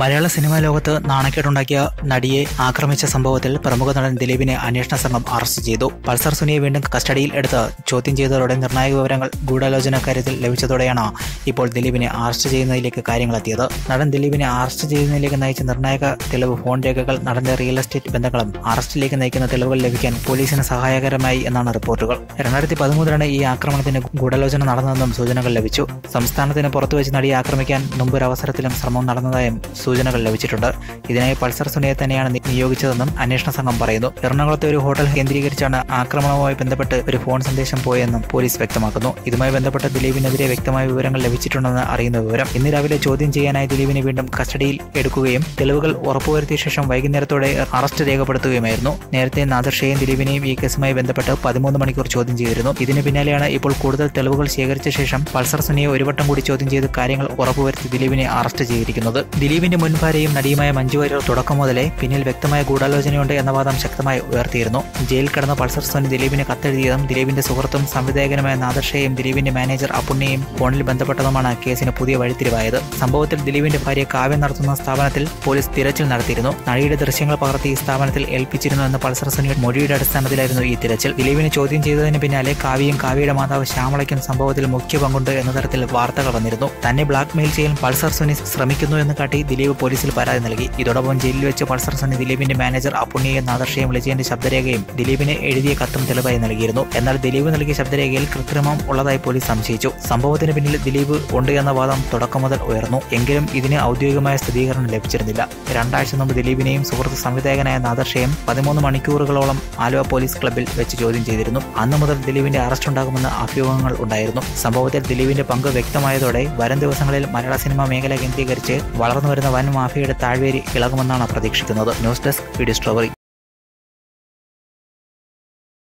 മലയാള cinema ലോകത്ത് നാണക്കേടുണ്ടാക്കിയ നടിയെ ആക്രമിച്ച സംഭവത്തിൽ പ്രമുഖ നടൻ ദിലീപിനെ അന്വേഷണ സംഘം അറസ്റ്റ് ചെയ്തു. പൾസർ സുനിയെ വീണ്ടും കസ്റ്റഡിയിൽ എടുത്ത് ചോദ്യം ചെയ്തതോടെ നിർണായക വിവരങ്ങൾ ഗൂഢാലോചന കാര്യത്തിൽ ലഭിച്ചതോടെയാണ് ഇപ്പോൾ ദിലീപിനെ അറസ്റ്റ് ചെയ്യുന്നതിലേക്ക് കാര്യങ്ങളെത്തിയത് നടൻ ദിലീപിനെ അറസ്റ്റ് ചെയ്യുന്നതിലേക്ക് നയിച്ച നിർണായക തെളിവ് ഫോൺ രേഖകൾ നടന്റെ റിയൽ എസ്റ്റേറ്റ് ബന്ധങ്ങളും അറസ്റ്റിലേക്ക് നയിക്കുന്ന തെളിവുകൾ ലഭിക്കാൻ പോലീസിന് സഹായകരമായി എന്നാണ് റിപ്പോർട്ടുകൾ. രണ്ടായിരത്തി പതിമൂന്നിലാണ് ഈ ആക്രമണത്തിന് ഗൂഢാലോചന നടന്നതെന്നും സൂചനകൾ ലഭിച്ചു. സംസ്ഥാനത്തിന് പുറത്തുവച്ച് നടിയെ ആക്രമിക്കാൻ മുമ്പൊരവസരത്തിലും ശ്രമം നടന്നതായും സൂചനകൾ ലഭിച്ചിട്ടുണ്ട്. ഇതിനായി പൾസർ സുനിയെ തന്നെയാണ് നിയോഗിച്ചതെന്നും അന്വേഷണ സംഘം പറയുന്നു. എറണാകുളത്തെ ഒരു ഹോട്ടൽ കേന്ദ്രീകരിച്ചാണ് ആക്രമണവുമായി ബന്ധപ്പെട്ട് ഒരു ഫോൺ സന്ദേശം പോയെന്നും പോലീസ് വ്യക്തമാക്കുന്നു. ഇതുമായി ബന്ധപ്പെട്ട് ദിലീപിനെതിരെ വ്യക്തമായ വിവരങ്ങൾ ലഭിച്ചിട്ടുണ്ടെന്ന് അറിയുന്ന വിവരം ഇന്ന് രാവിലെ ചോദ്യം ചെയ്യാനായി ദിലീപിനെ വീണ്ടും കസ്റ്റഡിയിൽ എടുക്കുകയും തെളിവുകൾ ഉറപ്പുവരുത്തിയ ശേഷം വൈകുന്നേരത്തോടെ അറസ്റ്റ് രേഖപ്പെടുത്തുകയുമായിരുന്നു. നേരത്തെ നാദർഷയെയും ദിലീപിനെയും ഈ കേസുമായി ബന്ധപ്പെട്ട് പതിമൂന്ന് മണിക്കൂർ ചോദ്യം ചെയ്തിരുന്നു. ഇതിന് പിന്നാലെയാണ് ഇപ്പോൾ കൂടുതൽ തെളിവുകൾ ശേഖരിച്ച ശേഷം പൾസർ സുനിയെ ഒരു വട്ടം കൂടി ചോദ്യം ചെയ്ത് കാര്യങ്ങൾ ഉറപ്പുവരുത്തി ദിലീപിനെ അറസ്റ്റ് ചെയ്തിരിക്കുന്നത്. ദിലീപിന്റെ മുൻ ഭാര്യയും നടിയുമായ മഞ്ജു വാര്യർ തുടക്കം മുതലേ പിന്നിൽ വ്യക്തമായ ഗൂഢാലോചനയുണ്ട് എന്ന വാദം ശക്തമായി ഉയർത്തിയിരുന്നു. ജയിൽ കടന്ന പൾസർ സോനി ദിലീപിന് കത്തെഴുതിയതും ദിലീപിന്റെ സുഹൃത്തും സംവിധായകനുമായ നാദർഷയെയും ദിലീപിന്റെ മാനേജർ അപ്പുണ്ണിയും ഫോണിൽ ബന്ധപ്പെട്ടതുമാണ് കേസിന് പുതിയ വഴിത്തിരിവായത്. സംഭവത്തിൽ ദിലീപിന്റെ ഭാര്യ കാവ്യം നടത്തുന്ന സ്ഥാപനത്തിൽ പോലീസ് തിരച്ചിൽ നടത്തിയിരുന്നു. നടിയുടെ ദൃശ്യങ്ങൾ പകർത്തി ഈ സ്ഥാപനത്തിൽ ഏൽപ്പിച്ചിരുന്നു എന്ന പൾസർ സോനിയുടെ മൊഴിയുടെ അടിസ്ഥാനത്തിലായിരുന്നു ഈ തിരച്ചിൽ. ദിലീപിനെ ചോദ്യം ചെയ്തതിന് പിന്നാലെ കാവ്യയും കാവ്യയുടെ മാതാവ് ശ്യാമളയ്ക്കും സംഭവത്തിൽ മുഖ്യ പങ്കുണ്ട് എന്ന തരത്തിൽ വാർത്തകൾ വന്നിരുന്നു. തന്നെ ബ്ലാക്ക് മെയിൽ ചെയ്യാൻ പൾസർ സോനി ശ്രമിക്കുന്നു എന്ന് കാട്ടി ദിലീപ് പോലീസിൽ പരാതി നൽകി. ഇതോടൊപ്പം ജയിലിൽ വെച്ച് പൾസർ സണ്ണി ദിലീപിന്റെ മാനേജർ അപ്പുണ്ണിയെയും നാദർഷയും വിളിച്ചതിന്റെ ശബ്ദരേഖയും ദിലീപിന് എഴുതിയ കത്തും തെളിവായി നൽകിയിരുന്നു. എന്നാൽ ദിലീപ് നൽകിയ ശബ്ദരേഖയിൽ കൃത്രിമം ഉള്ളതായി പോലീസ് സംശയിച്ചു. സംഭവത്തിന് പിന്നിൽ ദിലീപ് ഉണ്ട് എന്ന വാദം തുടക്കം മുതൽ ഉയർന്നു. എങ്കിലും ഇതിന് ഔദ്യോഗികമായ സ്ഥിരീകരണം ലഭിച്ചിരുന്നില്ല. രണ്ടാഴ്ച മുമ്പ് ദിലീപിനെയും സുഹൃത്ത് സംവിധായകനായ നാദർഷയും പതിമൂന്ന് മണിക്കൂറുകളോളം ആലുവ പോലീസ് ക്ലബ്ബിൽ വെച്ച് ചോദ്യം ചെയ്തിരുന്നു. അന്ന് മുതൽ ദിലീപിന്റെ അറസ്റ്റ് ഉണ്ടാകുമെന്ന് അഭ്യൂഹങ്ങൾ ഉണ്ടായിരുന്നു. സംഭവത്തിൽ ദിലീപിന്റെ പങ്ക് വ്യക്തമായതോടെ വരും ദിവസങ്ങളിൽ മലയാള സിനിമ മേഖല കേന്ദ്രീകരിച്ച് വളർന്നു വരുന്ന വൻ മാഫിയയുടെ താഴ്വേരി ഇളകുമെന്നാണ് പ്രതീക്ഷിക്കുന്നത്. News desk video story.